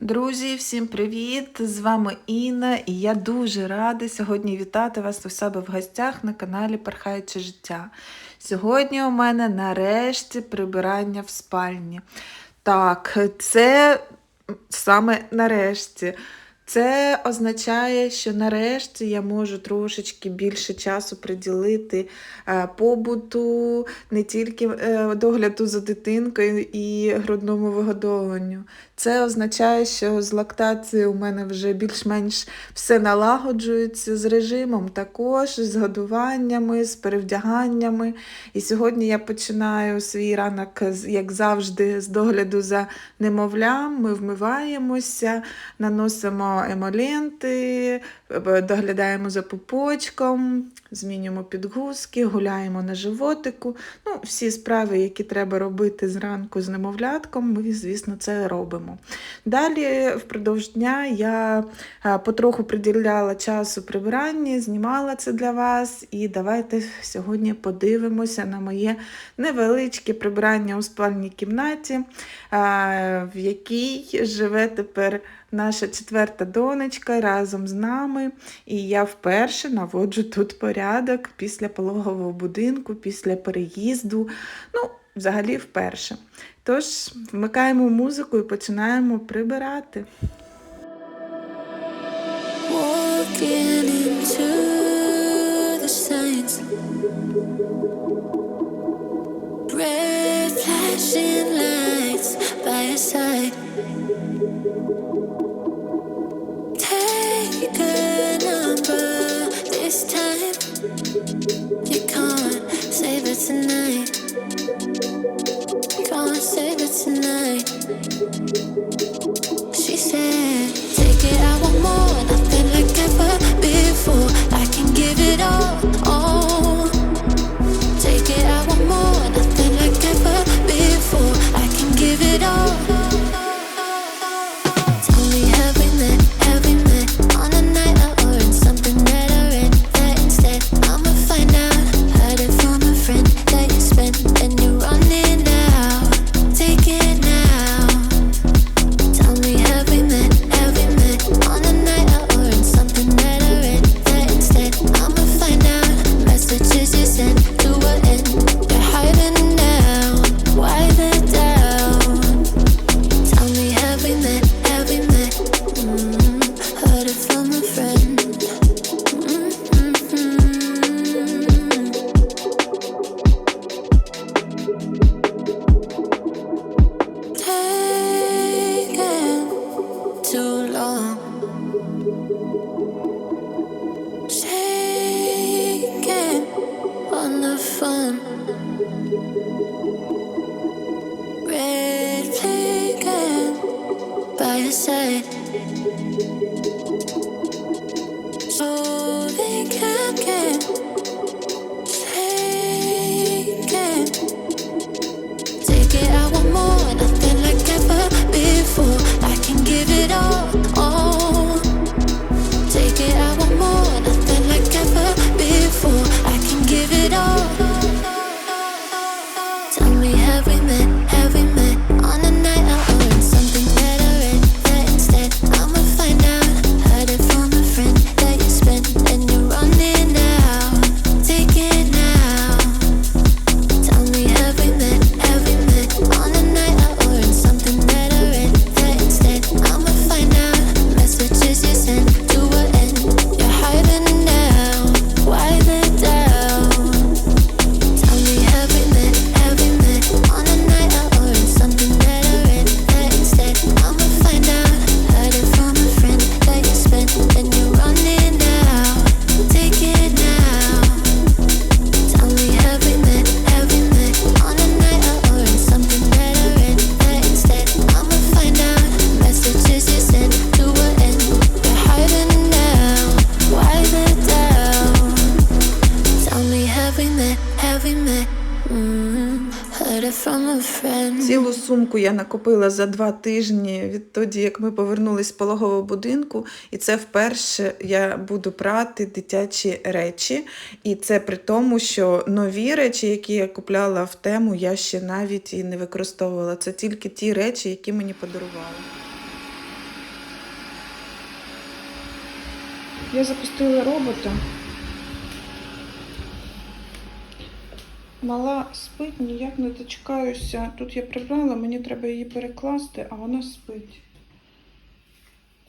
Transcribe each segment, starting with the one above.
Друзі, всім привіт! З вами Інна, і я дуже рада сьогодні вітати вас у себе в гостях на каналі Перхаюче життя. Сьогодні у мене нарешті прибирання в спальні. Так, це саме нарешті. Це означає, що нарешті я можу трошечки більше часу приділити е, побуту, не тільки е, догляду за дитинкою і грудному вигодовуванню. Це означає, що з лактацією у мене вже більш-менш все налагоджується з режимом, також з годуваннями, з перевдяганнями. І сьогодні я починаю свій ранок, як завжди, з догляду за немовлям. Ми вмиваємося, наносимо емоленти, е, доглядаємо за пупочком, змінюємо підгузки, гуляємо на животику. Ну, всі справи, які треба робити зранку з немовлятком, ми, звісно, це робимо. Далі, впродовж дня, я е, потроху приділяла часу прибиранні, знімала це для вас. І давайте сьогодні подивимося на моє невеличке прибирання у спальній кімнаті, е, в якій живе тепер наша четверта донечка разом з нами. І я вперше наводжу тут порядок після пологового будинку, після переїзду. Ну, взагалі вперше. Тож вмикаємо музику і починаємо прибирати. Walking into the signs. Red flashing lights by your side. This time. You can't save it tonight. again. сумку я накопила за два тижні відтоді, як ми повернулись з пологового будинку, і це вперше я буду прати дитячі речі. І це при тому, що нові речі, які я купляла в тему, я ще навіть і не використовувала. Це тільки ті речі, які мені подарували. Я запустила робота. Мала спить, ніяк не дочекаюся. Тут я прибрала, мені треба її перекласти, а вона спить.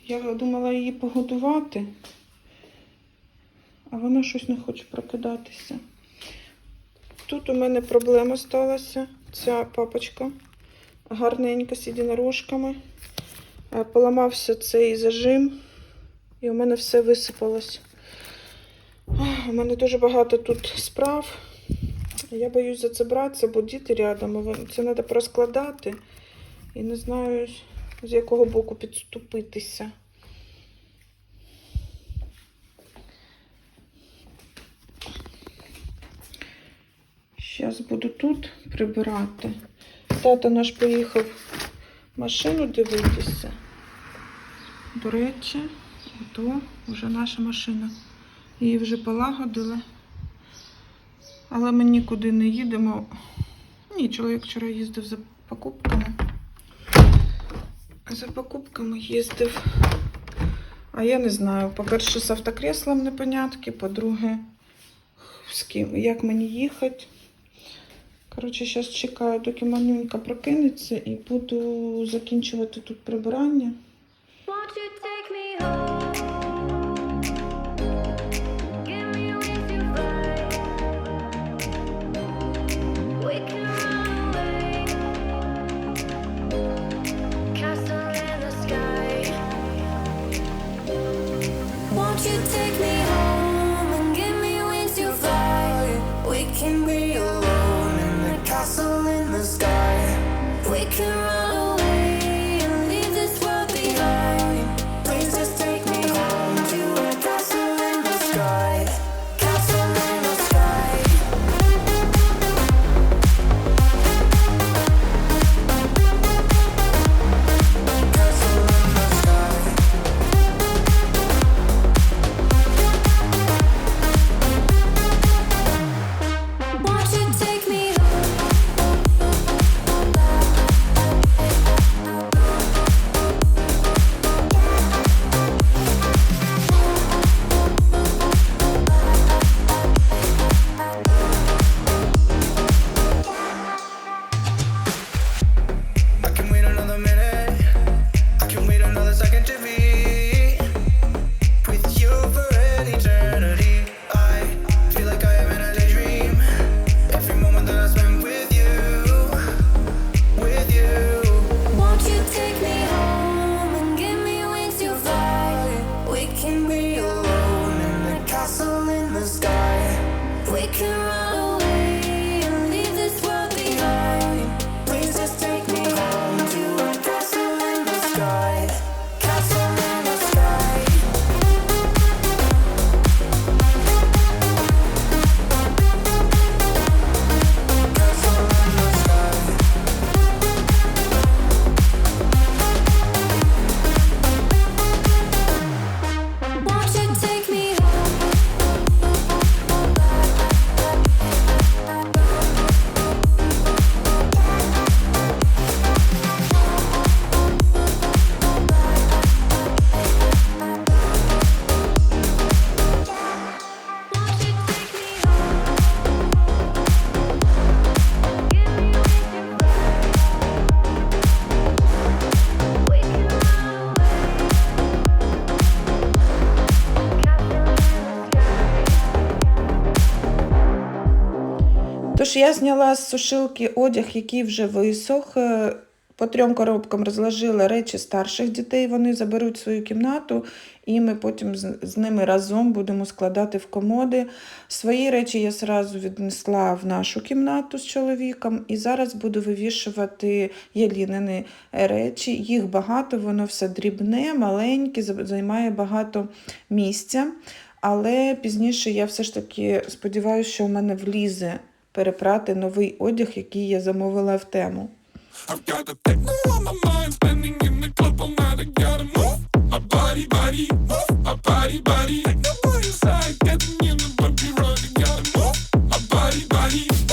Я думала її погодувати, а вона щось не хоче прокидатися. Тут у мене проблема сталася. Ця папочка гарненька з єдинорожками. Е, Поламався цей зажим, і у мене все висипалось. У мене дуже багато тут справ. Я боюсь за це братися, бо діти рядом. Це треба розкладати. І не знаю, з якого боку підступитися. Зараз буду тут прибирати. Тато наш поїхав машину дивитися. До речі, ото вже наша машина. Її вже полагодили. Але ми нікуди не їдемо. Ні, чоловік вчора їздив за покупками. За покупками їздив. А я не знаю. По-перше, з автокреслом непонятки, по-друге, з ким, як мені їхати. Коротше, зараз чекаю, доки манюнька прокинеться і буду закінчувати тут прибирання. Тож я зняла з сушилки одяг, який вже висох. Е, По трьом коробкам розложила речі старших дітей. Вони заберуть свою кімнату, і ми потім з, ними разом будемо складати в комоди. Свої речі я зразу віднесла в нашу кімнату з чоловіком, і зараз буду вивішувати Єлінини речі. Їх багато, воно все дрібне, маленьке, займає багато місця. Але пізніше я все ж таки сподіваюся, що у мене влізе перепрати новий одяг, який я замовила в тему. Body, got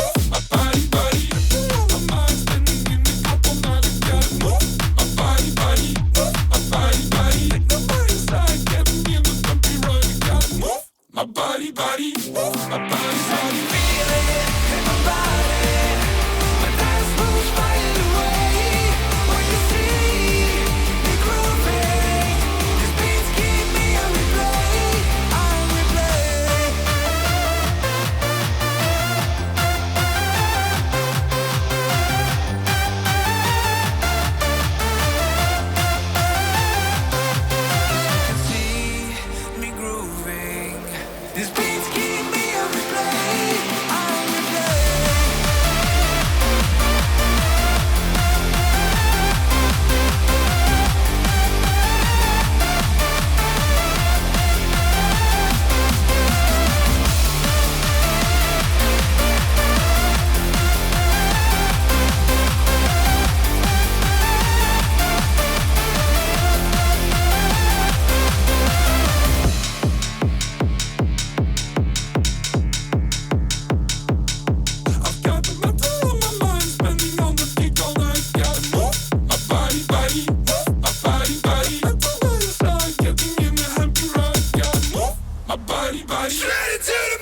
everybody. Shred it to the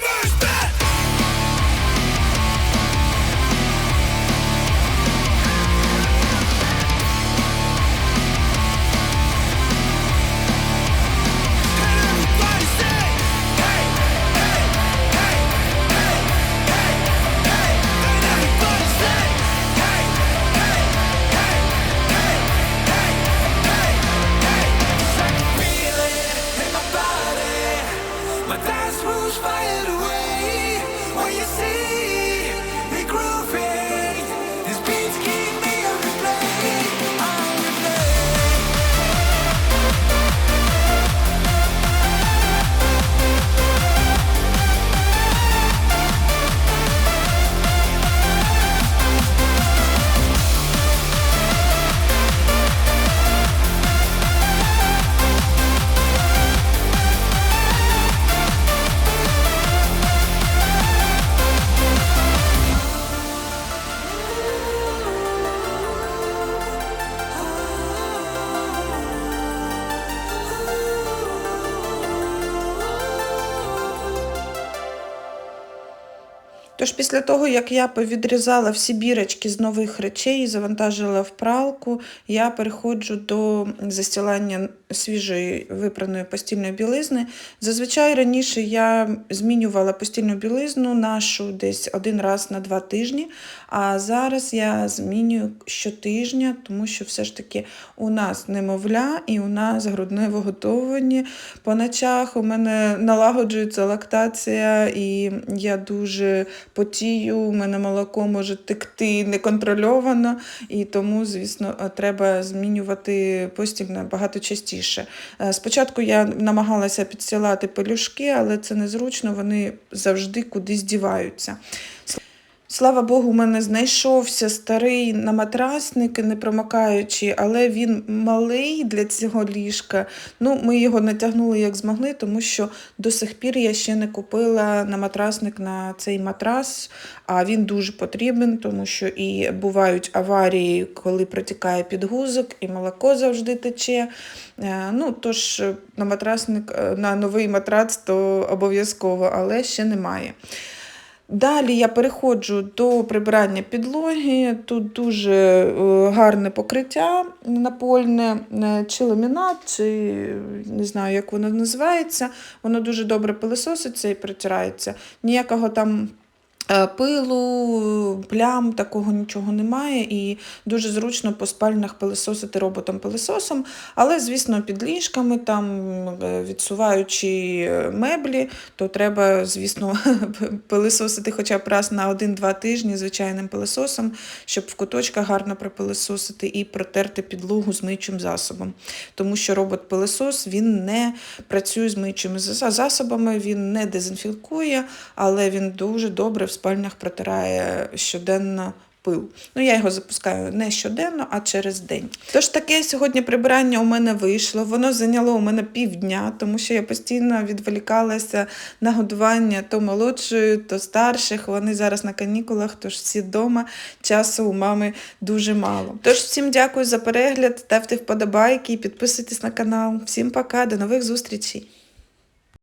Тож після того, як я повідрізала всі бірочки з нових речей і завантажила в пралку, я переходжу до застілання свіжої випраної постільної білизни. Зазвичай раніше я змінювала постільну білизну нашу десь один раз на два тижні, а зараз я змінюю щотижня, тому що все ж таки у нас немовля і у нас грудне виготовлення. По ночах у мене налагоджується лактація, і я дуже потію, у мене молоко може текти неконтрольовано, і тому, звісно, треба змінювати постіль набагато частіше. Е, Спочатку я намагалася підсилати пелюшки, але це незручно, вони завжди кудись діваються. Слава Богу, у мене знайшовся старий наматрасник, непромокаючий, але він малий для цього ліжка. Ну, ми його натягнули як змогли, тому що до сих пір я ще не купила наматрасник на цей матрас, а він дуже потрібен, тому що і бувають аварії, коли протікає підгузок, і молоко завжди тече. Е, Ну, тож е, на матрасник, е, на новий матрац то обов'язково, але ще немає. Далі я переходжу до прибирання підлоги. Тут дуже е, гарне покриття напольне, е, чи ламінат, чи не знаю, як воно називається. Воно дуже добре пилисоситься і притирається. Ніякого там пилу, плям, такого нічого немає. І дуже зручно по спальнях пилисосити роботом-пилисосом. Але, звісно, під ліжками, там, е, відсуваючи е, меблі, то треба, звісно, пилисосити хоча б раз на 1-2 тижні звичайним пилисосом, щоб в куточках гарно пропилисосити і протерти підлогу з миючим засобом. Тому що робот-пилисос він не працює з миючими засобами, він не дезінфікує, але він дуже добре спальнях протирає щоденно пил. Ну, я його запускаю не щоденно, а через день. Тож таке сьогодні прибирання у мене вийшло. Воно зайняло у мене півдня, тому що я постійно відволікалася на годування то молодшої, то старших. Вони зараз на канікулах, тож всі вдома. Часу у мами дуже мало. Тож всім дякую за перегляд, ставте вподобайки і підписуйтесь на канал. Всім пока, до нових зустрічей!